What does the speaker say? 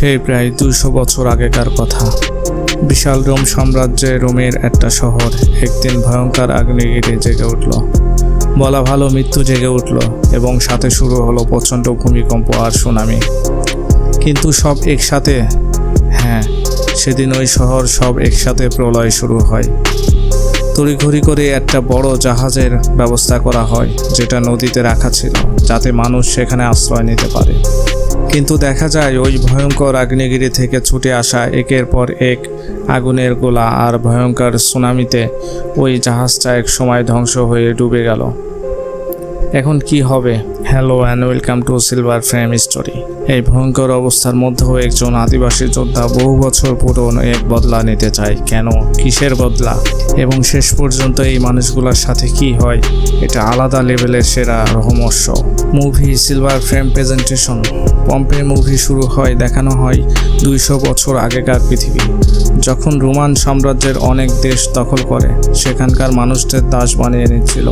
সেই প্রায় দুশো বছর আগেকার কথা। বিশাল রোম সাম্রাজ্যে রোমের একটা শহর একদিন ভয়ঙ্কর আগ্নেয়গিরি জেগে উঠল। বলা ভালো মৃত্যু জেগে উঠল এবং সাথে শুরু হলো প্রচণ্ড ভূমিকম্প আর সুনামি। কিন্তু সব একসাথে হ্যাঁ সেদিন ওই শহর সব একসাথে প্রলয় শুরু হয়। তড়িঘড়ি করে একটা বড় জাহাজের ব্যবস্থা করা হয়, যেটা নদীতে রাখা ছিল, যাতে মানুষ সেখানে আশ্রয় নিতে পারে। কিন্তু দেখা যায় ওই ভয়ঙ্কর আগ্নেয়গিরি থেকে ছুটে আসা একের পর এক আগুনের গোলা আর ভয়ঙ্কর সুনামিতে ওই জাহাজটা এক সময় ধ্বংস হয়ে ডুবে গেল। এখন কি হবে? Hello and welcome to silver frame story এই ভয়ঙ্কর অবস্থার মধ্যেও একজন আদিবাসী যোদ্ধা বহু বছর পুরনো এক বদলা নিতে চায়। কেন? কিসের বদলা? এবং শেষ পর্যন্ত এই মানুষগুলোর সাথে কি হয়? এটা আলাদা লেভেলের সেরা রহমস্য movie silver frame presentation Pompeii movie শুরু হয়, দেখানো হয় দুইশো বছর আগেকার পৃথিবী। যখন রোমান সাম্রাজ্যের অনেক দেশ দখল করে, সেখানকার মানুষদের দাস বানিয়ে নিচ্ছিল।